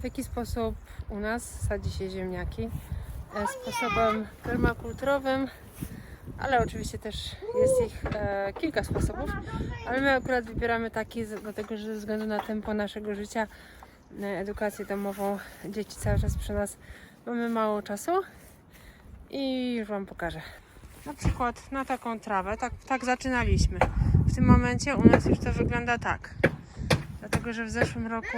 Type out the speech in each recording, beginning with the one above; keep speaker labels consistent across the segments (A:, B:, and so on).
A: W jaki sposób u nas sadzi się ziemniaki? E, Sposobem permakulturowym, ale oczywiście też jest ich e, kilka sposobów, ale my akurat wybieramy taki, dlatego że ze względu na tempo naszego życia, e, edukację domową, dzieci cały czas przy nas, mamy mało czasu i już Wam pokażę. Na przykład na taką trawę, tak, tak zaczynaliśmy. W tym momencie u nas już to wygląda tak. Dlatego, że w zeszłym roku.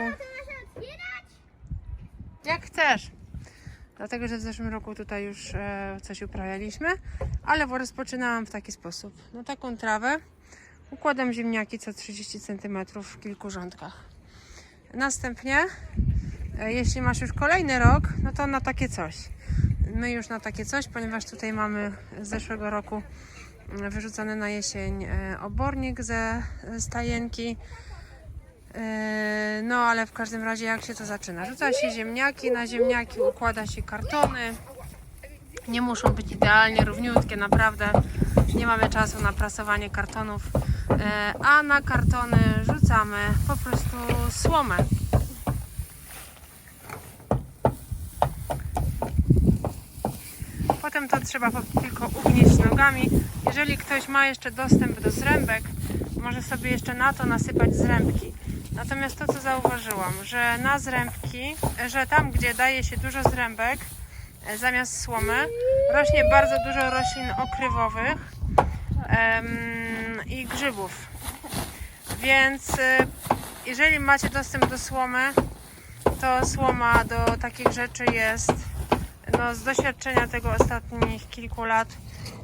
A: Jak chcesz. Dlatego, że w zeszłym roku tutaj już e, coś uprawialiśmy, ale rozpoczynałam w taki sposób. Na taką trawę układam ziemniaki co 30 cm w kilku rządkach. Następnie, e, jeśli masz już kolejny rok, no to na takie coś. My już na takie coś, ponieważ tutaj mamy z zeszłego roku mm, wyrzucony na jesień e, obornik ze stajenki. E, No, ale w każdym razie jak się to zaczyna? Rzuca się ziemniaki, na ziemniaki układa się kartony. Nie muszą być idealnie równiutkie, naprawdę. Nie mamy czasu na prasowanie kartonów, E, a na kartony rzucamy po prostu słomę. Potem to trzeba tylko ugnieść nogami. Jeżeli ktoś ma jeszcze dostęp do zrębek, może sobie jeszcze na to nasypać zrębki. Natomiast to, co zauważyłam, że na zrębki, że tam, gdzie daje się dużo zrębek, e, zamiast słomy, rośnie bardzo dużo roślin okrywowych em, i grzybów. Więc e, jeżeli macie dostęp do słomy, to słoma do takich rzeczy jest no, z doświadczenia tego ostatnich kilku lat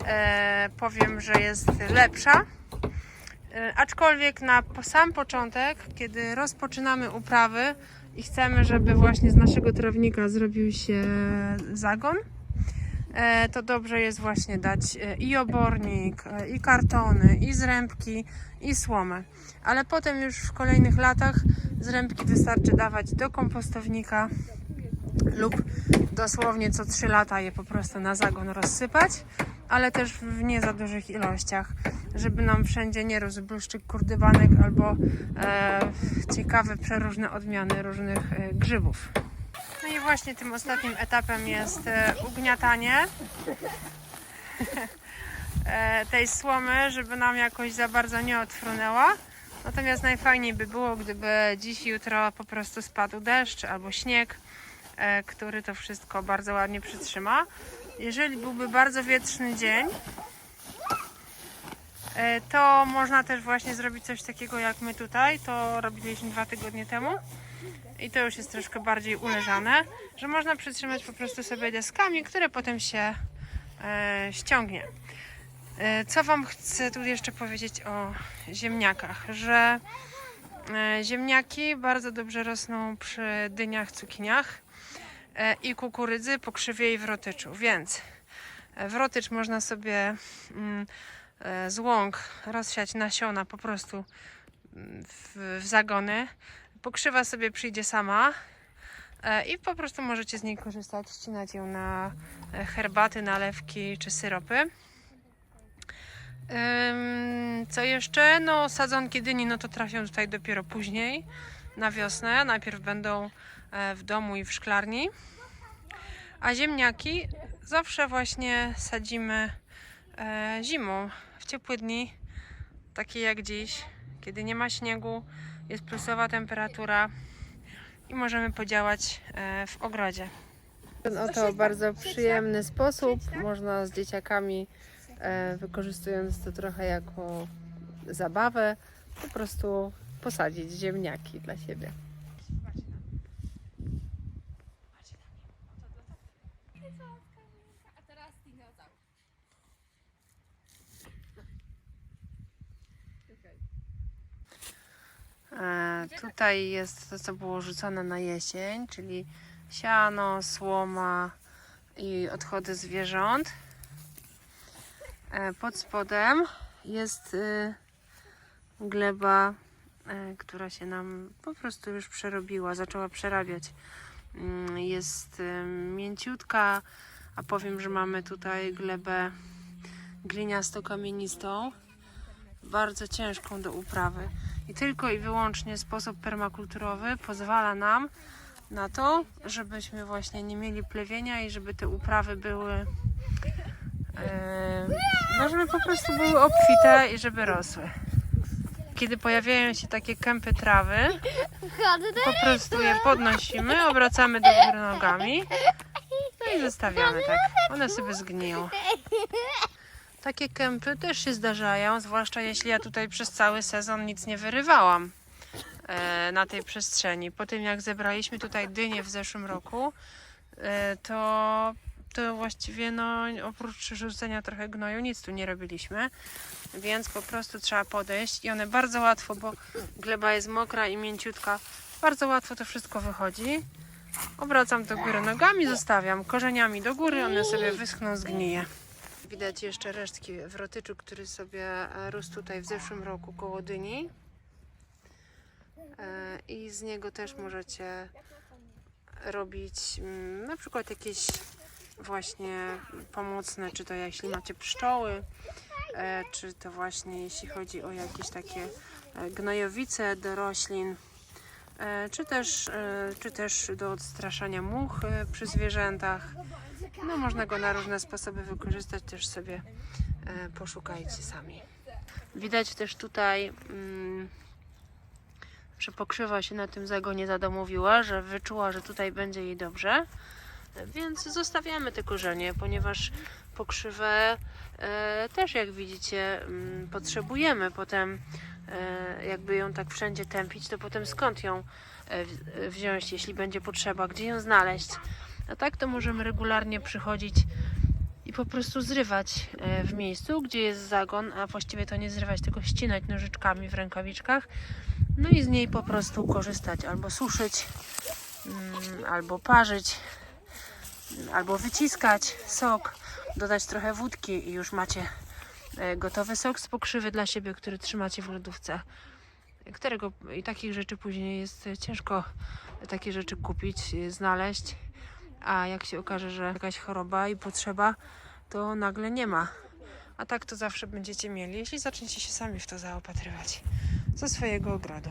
A: e, powiem, że jest lepsza. E, aczkolwiek na sam początek, kiedy rozpoczynamy uprawy i chcemy, żeby właśnie z naszego trawnika zrobił się zagon, e, to dobrze jest właśnie dać e, i obornik, i kartony, i zrębki, i słomę. Ale potem już w kolejnych latach zrębki wystarczy dawać do kompostownika lub dosłownie co 3 lata je po prostu na zagon rozsypać, ale też w nie za dużych ilościach, żeby nam wszędzie nie rósł bluszczyk kurdybanek albo e, ciekawe przeróżne odmiany różnych e, grzybów. No i właśnie tym ostatnim etapem jest e, ugniatanie e, tej słomy, żeby nam jakoś za bardzo nie odfrunęła. Natomiast najfajniej by było, gdyby dziś, jutro po prostu spadł deszcz albo śnieg, e, który to wszystko bardzo ładnie przytrzyma. Jeżeli byłby bardzo wietrzny dzień, to można też właśnie zrobić coś takiego jak my tutaj. To robiliśmy dwa tygodnie temu. I to już jest troszkę bardziej uleżane, że można przytrzymać po prostu sobie deskami, które potem się e, ściągnie. E, Co Wam chcę tu jeszcze powiedzieć o ziemniakach, że e, ziemniaki bardzo dobrze rosną przy dyniach, cukiniach e, i kukurydzy, pokrzywie i wrotyczu, więc e, wrotycz można sobie mm, e, z łąk rozsiać nasiona po prostu w, w zagony. Pokrzywa sobie przyjdzie sama e, i po prostu możecie z niej korzystać, ścinać ją na e, herbaty, nalewki czy syropy. Co jeszcze? No, sadzonki dyni, no to trafią tutaj dopiero później, na wiosnę. Najpierw będą e, w domu i w szklarni. A ziemniaki zawsze właśnie sadzimy e, zimą, w ciepłe dni, takie jak dziś, kiedy nie ma śniegu, jest plusowa temperatura i możemy podziałać e, w ogrodzie. Ten oto bardzo przyjemny sposób można z dzieciakami e, wykorzystując to trochę jako zabawę, po prostu posadzić ziemniaki dla siebie.
B: A teraz dinozaur.
A: Tutaj jest to, co było rzucone na jesień, czyli siano, słoma i odchody zwierząt. E, pod spodem jest y, gleba, e, która się nam po prostu już przerobiła, zaczęła przerabiać. Mm, Jest y, mięciutka, a powiem, że mamy tutaj glebę gliniasto-kamienistą, bardzo ciężką do uprawy. I tylko i wyłącznie sposób permakulturowy pozwala nam na to, żebyśmy właśnie nie mieli plewienia i żeby te uprawy były no żeby po prostu były obfite i żeby rosły. Kiedy pojawiają się takie kępy trawy, po prostu je podnosimy, obracamy do góry nogami no i zostawiamy tak. One sobie zgniją. Takie kępy też się zdarzają, zwłaszcza jeśli ja tutaj przez cały sezon nic nie wyrywałam e, na tej przestrzeni. Po tym jak zebraliśmy tutaj dynie w zeszłym roku, e, to, to właściwie no, oprócz rzucenia trochę gnoju nic tu nie robiliśmy. Więc po prostu trzeba podejść i one bardzo łatwo, bo gleba jest mokra i mięciutka, bardzo łatwo to wszystko wychodzi. Obracam do góry nogami, zostawiam korzeniami do góry, one sobie wyschną, zgnije. Widać jeszcze resztki wrotyczu, który sobie e, rósł tutaj w zeszłym roku koło dyni. E, I z niego też możecie robić mm, na przykład jakieś właśnie pomocne, czy to jeśli macie pszczoły, e, czy to właśnie jeśli chodzi o jakieś takie gnojowice do roślin, czy też, e, czy też do odstraszania much e, przy zwierzętach. No można go na różne sposoby wykorzystać, też sobie e, poszukajcie sami. Widać też tutaj, mm, że pokrzywa się na tym zagonie zadomowiła, że wyczuła, że tutaj będzie jej dobrze. Więc zostawiamy te korzenie, ponieważ pokrzywę e, też jak widzicie mm, potrzebujemy potem e, jakby ją tak wszędzie tępić, to potem skąd ją e, wziąć, jeśli będzie potrzeba, gdzie ją znaleźć. A tak to możemy regularnie przychodzić i po prostu zrywać e, w miejscu, gdzie jest zagon, a właściwie to nie zrywać, tylko ścinać nożyczkami w rękawiczkach. No i z niej po prostu korzystać, albo suszyć, mm, albo parzyć, albo wyciskać sok, dodać trochę wódki i już macie e, gotowy sok z pokrzywy dla siebie, który trzymacie w lodówce. Którego i takich rzeczy później jest ciężko takie rzeczy kupić, e, znaleźć. A jak się okaże, że jakaś choroba i potrzeba, to nagle nie ma. A tak to zawsze będziecie mieli, jeśli zaczniecie się sami w to zaopatrywać ze swojego ogrodu.